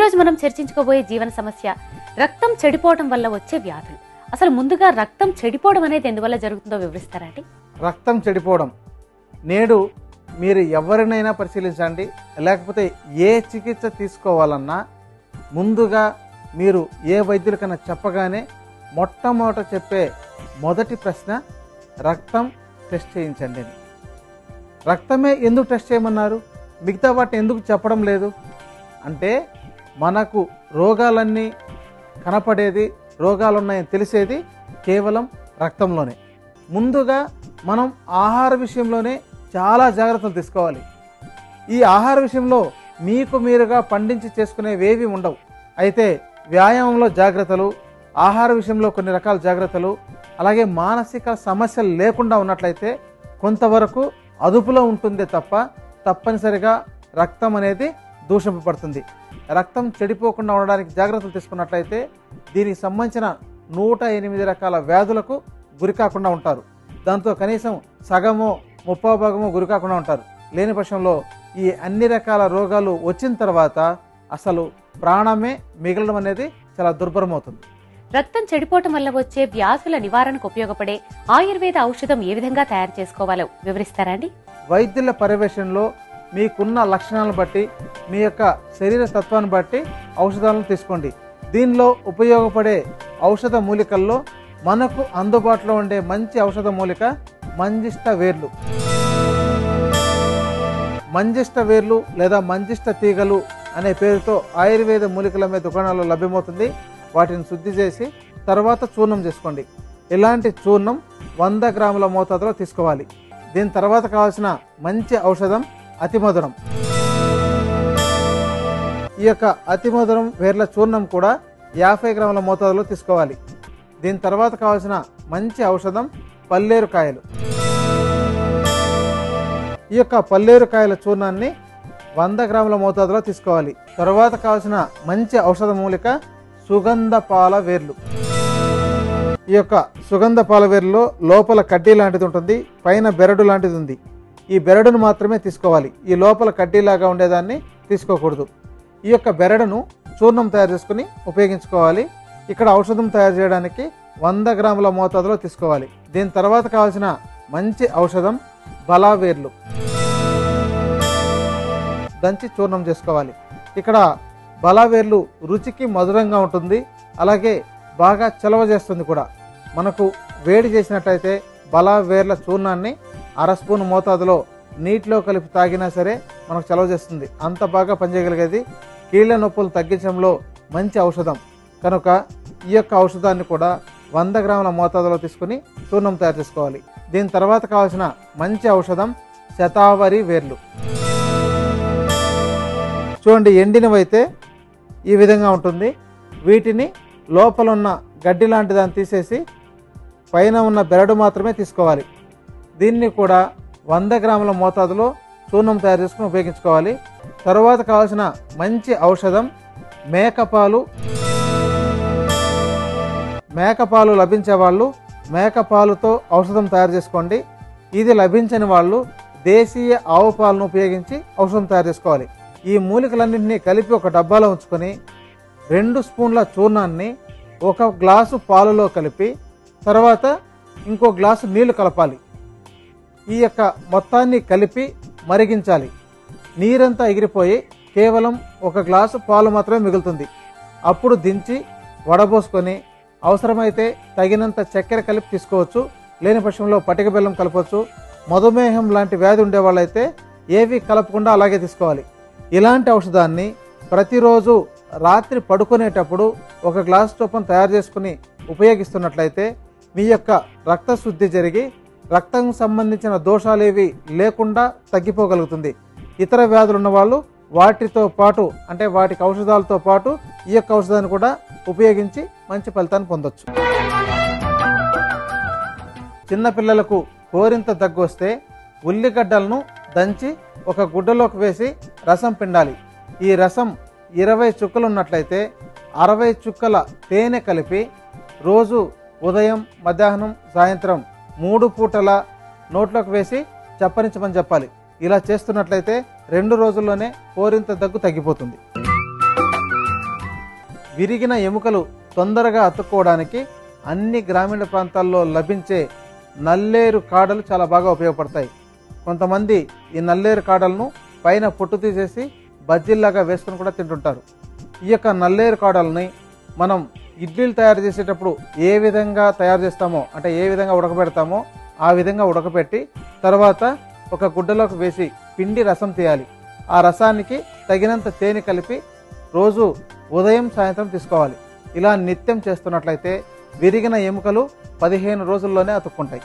రోజు మనం చర్చించుకోబోయే జీవన సమస్య రక్తం చెడిపోవడం వల్ల వచ్చే వ్యాధులు. అసలు ముందుగా రక్తం చెడిపోవడం అనేది ఎందువల్ల జరుగుతుందో వివరిస్తారండి రక్తం చెడిపోవడం. నేడు మీరు ఎవరినైనా పరిశీలించండి. లేకపోతే ఏ చికిత్స తీసుకోవాలన్నా ముందుగా మీరు ఏ వైద్యులకన్నా చెప్పగానే మొట్టమొదట చెప్పే మొదటి ప్రశ్న రక్తం టెస్ట్ చేయించండి రక్తమే ఎందుకు టెస్ట్ చేయమన్నారు? మిగతా వాటిని ఎందుకు చెప్పడం లేదు? అంటే మనకు రోగాలన్నీ కనపడేది రోగాలు ఉన్నాయని తెలిసేది కేవలం రక్తంలోనే. ముందుగా మనం ఆహార విషయంలోనే చాలా జాగ్రత్తలు తీసుకోవాలి. ఈ ఆహార విషయంలో మీకు మీరుగా పండించి చేసుకునేవేవి ఉండవు. అయితే వ్యాయామంలో జాగ్రత్తలు ఆహార విషయంలో కొన్ని రకాల జాగ్రత్తలు అలాగే మానసిక సమస్యలు లేకుండా ఉన్నట్లయితే కొంతవరకు అదుపులో ఉంటుందే తప్ప తప్పనిసరిగా రక్తం అనేది దూషింపబడుతుంది. రక్తం చెడిపోకుండా ఉండడానికి జాగ్రత్తలు తీసుకున్నట్లయితే దీనికి సంబంధించిన నూట ఎనిమిది రకాల వ్యాధులకు గురి కాకుండా ఉంటారు. దాంతో కనీసం సగమో ముప్పో భాగమో గురి కాకుండా ఉంటారు. లేని పక్షంలో ఈ అన్ని రకాల రోగాలు వచ్చిన తర్వాత అసలు ప్రాణమే మిగలడం అనేది చాలా దుర్భరమవుతుంది. రక్తం చెడిపోవటం వల్ల వచ్చే వ్యాధుల నివారణకు ఉపయోగపడే ఆయుర్వేద ఔషధం ఏ విధంగా తయారు చేసుకోవాలో వివరిస్తారండి వైద్యుల పర్యవేక్షణలో మీకున్న లక్షణాలను బట్టి మీ యొక్క శరీర తత్వాన్ని బట్టి ఔషధాలను తీసుకోండి. దీనిలో ఉపయోగపడే ఔషధ మూలికల్లో మనకు అందుబాటులో ఉండే మంచి ఔషధ మూలిక మంజిష్ట వేర్లు. మంజిష్ట వేర్లు లేదా మంజిష్ట తీగలు అనే పేరుతో ఆయుర్వేద మూలికల మీద దుకాణాల్లో లభ్యమవుతుంది. వాటిని శుద్ధి చేసి తర్వాత చూర్ణం చేసుకోండి. ఇలాంటి చూర్ణం వంద గ్రాముల మోతాదులో తీసుకోవాలి. దీని తర్వాత కావాల్సిన మంచి ఔషధం అతి మధురం. ఈ యొక్క అతి మధురం వేర్ల చూర్ణం కూడా యాభై గ్రాముల మోతాదులో తీసుకోవాలి. దీని తర్వాత కావాల్సిన మంచి ఔషధం పల్లేరు కాయలు. ఈ యొక్క పల్లేరు కాయల చూర్ణాన్ని వంద గ్రాముల మోతాదులో తీసుకోవాలి. తర్వాత కావాల్సిన మంచి ఔషధ మూలిక సుగంధ పాల వేర్లు. ఈ యొక్క సుగంధ పాల వేర్లలో లోపల కడ్డీ లాంటిది ఉంటుంది పైన బెరడు లాంటిది ఉంది. ఈ బెరడును మాత్రమే తీసుకోవాలి. ఈ లోపల కడ్డీలాగా ఉండేదాన్ని తీసుకోకూడదు. ఈ యొక్క బెరడును చూర్ణం తయారు చేసుకుని ఉపయోగించుకోవాలి. ఇక్కడ ఔషధం తయారు చేయడానికి వంద గ్రాముల మోతాదులో తీసుకోవాలి. దీని తర్వాత కావాల్సిన మంచి ఔషధం బలావేర్లు. దంచి చూర్ణం చేసుకోవాలి. ఇక్కడ బలావేర్లు రుచికి మధురంగా ఉంటుంది. అలాగే బాగా చలవ చేస్తుంది కూడా. మనకు వేడి చేసినట్టయితే బలావేర్ల చూర్ణాన్ని అర స్పూన్ మోతాదులో నీటిలో కలిపి తాగినా సరే మనకు చలవ చేస్తుంది. అంత బాగా పనిచేయగలిగేది కీళ్ళ నొప్పులు తగ్గించడంలో మంచి ఔషధం. కనుక ఈ యొక్క ఔషధాన్ని కూడా వంద గ్రాముల మోతాదులో తీసుకుని చూర్ణం తయారు చేసుకోవాలి. దీని తర్వాత కావాల్సిన మంచి ఔషధం శతావరి వేర్లు. చూడండి ఎండినవైతే ఈ విధంగా ఉంటుంది. వీటిని లోపల ఉన్న గడ్డి లాంటి దాన్ని తీసేసి పైన ఉన్న బెరడు మాత్రమే తీసుకోవాలి. దీన్ని కూడా వంద గ్రాముల మోతాదులో చూర్ణం తయారు చేసుకుని ఉపయోగించుకోవాలి. తర్వాత కావాల్సిన మంచి ఔషధం మేకపాలు. మేకపాలు లభించే వాళ్ళు మేకపాలుతో ఔషధం తయారు చేసుకోండి. ఇది లభించని వాళ్ళు దేశీయ ఆవు పాలను ఉపయోగించి ఔషధం తయారు చేసుకోవాలి. ఈ మూలికలన్నింటినీ కలిపి ఒక డబ్బాలో ఉంచుకొని రెండు స్పూన్ల చూర్ణాన్ని ఒక గ్లాసు పాలలో కలిపి తర్వాత ఇంకో గ్లాసు నీళ్ళు కలపాలి. ఈ యొక్క మొత్తాన్ని కలిపి మరిగించాలి. నీరంతా ఎగిరిపోయి కేవలం ఒక గ్లాసు పాలు మాత్రమే మిగులుతుంది. అప్పుడు దించి వడబోసుకొని అవసరమైతే తగినంత చక్కెర కలిపి తీసుకోవచ్చు. లేని పక్షంలో పటిక బెల్లం కలపవచ్చు. మధుమేహం లాంటి వ్యాధి ఉండేవాళ్ళైతే ఏవి కలపకుండా అలాగే తీసుకోవాలి. ఇలాంటి ఔషధాన్ని ప్రతిరోజు రాత్రి పడుకునేటప్పుడు ఒక గ్లాసు చొప్పున తయారు చేసుకుని ఉపయోగిస్తున్నట్లయితే మీ యొక్క రక్త శుద్ధి జరిగి రక్తం సంబంధించిన దోషాలేవి లేకుండా తగ్గిపోగలుగుతుంది. ఇతర వ్యాధులు ఉన్న వాళ్ళు వాటితో పాటు అంటే వాటికి ఔషధాలతో పాటు ఈ యొక్క ఔషధాన్ని కూడా ఉపయోగించి మంచి ఫలితాన్ని పొందొచ్చు. చిన్నపిల్లలకు కోరింత దగ్గు వస్తే ఉల్లిగడ్డలను దంచి ఒక గుడ్డలోకి వేసి రసం పిండాలి. ఈ రసం ఇరవై చుక్కలు ఉన్నట్లయితే అరవై చుక్కల తేనె కలిపి రోజు ఉదయం మధ్యాహ్నం సాయంత్రం మూడు పూటల నోట్లోకి వేసి చప్పరించమని చెప్పాలి. ఇలా చేస్తున్నట్లయితే రెండు రోజుల్లోనే కోరింత దగ్గు తగ్గిపోతుంది. విరిగిన ఎముకలు తొందరగా అతుక్కోవడానికి అన్ని గ్రామీణ ప్రాంతాల్లో లభించే నల్లేరు కాడలు చాలా బాగా ఉపయోగపడతాయి. కొంతమంది ఈ నల్లేరు కాడలను పైన పొట్టు తీసేసి బజ్జీల్లాగా వేసుకొని కూడా తింటుంటారు. ఈ యొక్క నల్లేరు కాడల్ని మనం ఇడ్లీలు తయారు చేసేటప్పుడు ఏ విధంగా తయారు చేస్తామో అంటే ఏ విధంగా ఉడకబెడతామో ఆ విధంగా ఉడకబెట్టి తర్వాత ఒక గుడ్డలోకి వేసి పిండి రసం తీయాలి. ఆ రసానికి తగినంత తేనె కలిపి రోజు ఉదయం సాయంత్రం తీసుకోవాలి. ఇలా నిత్యం చేస్తున్నట్లయితే విరిగిన ఎముకలు పదిహేను రోజుల్లోనే అతుక్కుంటాయి.